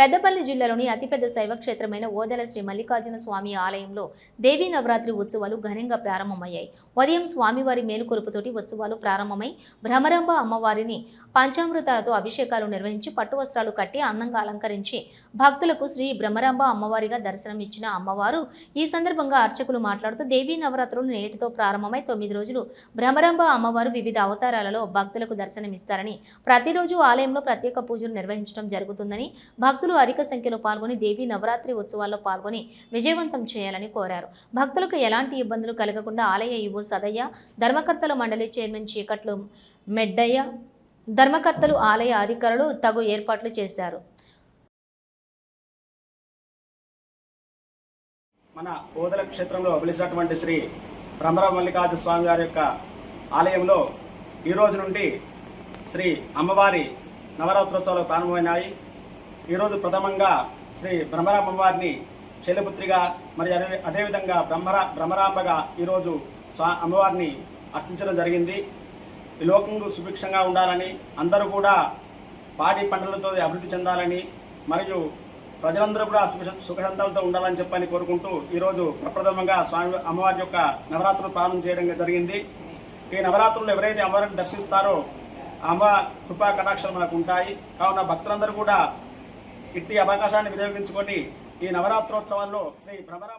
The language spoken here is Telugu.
పెద్దపల్లి జిల్లాలోని అతిపెద్ద శైవ క్షేత్రమైన ఓదెల శ్రీ మల్లికార్జున స్వామి ఆలయంలో దేవీ నవరాత్రి ఉత్సవాలు ఘనంగా ప్రారంభమయ్యాయి. ఉదయం స్వామివారి మేలుకొలుపుతోటి ఉత్సవాలు ప్రారంభమై భ్రమరంభ అమ్మవారిని పంచామృతాలతో అభిషేకాలు నిర్వహించి పట్టు వస్త్రాలు కట్టి అందంగా అలంకరించి భక్తులకు శ్రీ భ్రమరంభ అమ్మవారిగా దర్శనం ఇచ్చిన అమ్మవారు ఈ సందర్భంగా అర్చకులు మాట్లాడుతూ దేవీ నవరాత్రులు నేటితో ప్రారంభమై తొమ్మిది రోజులు భ్రమరంభ అమ్మవారు వివిధ అవతారాలలో భక్తులకు దర్శనమిస్తారని ప్రతిరోజు ఆలయంలో ప్రత్యేక పూజలు నిర్వహించడం జరుగుతుందని భక్తులు భక్తులు అధిక సంఖ్యలో పాల్గొని దేవీ నవరాత్రి ఉత్సవాల్లో పాల్గొని విజయవంతం చేయాలని కోరారు. భక్తులకు ఎలాంటి ఇబ్బందులు కలగకుండా ఆలయ ఇవో సదయ్య ధర్మకర్తల మండలి చైర్మన్ చీకట్లు మెడ్డయ్య ధర్మకర్తలు ఆలయ అధికారులు తగు ఏర్పాట్లు చేశారు. మన ఓదల క్షేత్రంలో వెలిసినటువంటి శ్రీ భ్రమర మల్లికార్జున స్వామి వారి యొక్క ఆలయంలో ఈరోజు నుండి శ్రీ అమ్మవారి నవరాత్రోత్సవాలు ప్రారంభమైనాయి. ఈరోజు ప్రథమంగా శ్రీ భ్రమరామ శైలపుత్రిగా మరి అదే అదేవిధంగా బ్రహ్మర బ్రహ్మరాంబగా ఈరోజు స్వా అమ్మవారిని అర్చించడం జరిగింది. ఈ లోకంలో సుభిక్షంగా ఉండాలని అందరూ కూడా పాడి పంటలతో అభివృద్ధి చెందాలని మరియు ప్రజలందరూ కూడా సుఖ సుఖశాంతాలతో ఉండాలని చెప్పని కోరుకుంటూ ఈరోజు ప్రప్రథమంగా స్వామి అమ్మవారి యొక్క నవరాత్రులు ప్రారంభం చేయడం జరిగింది. ఈ నవరాత్రులు ఎవరైతే అమ్మవారిని దర్శిస్తారో అమ్మ కృపా కటాక్షలు మనకు ఉంటాయి. కావున భక్తులందరూ కూడా ఇట్టి అవకాశాన్ని వినియోగించుకొని ఈ నవరాత్రోత్సవాల్లో శ్రీ భ్రమరామ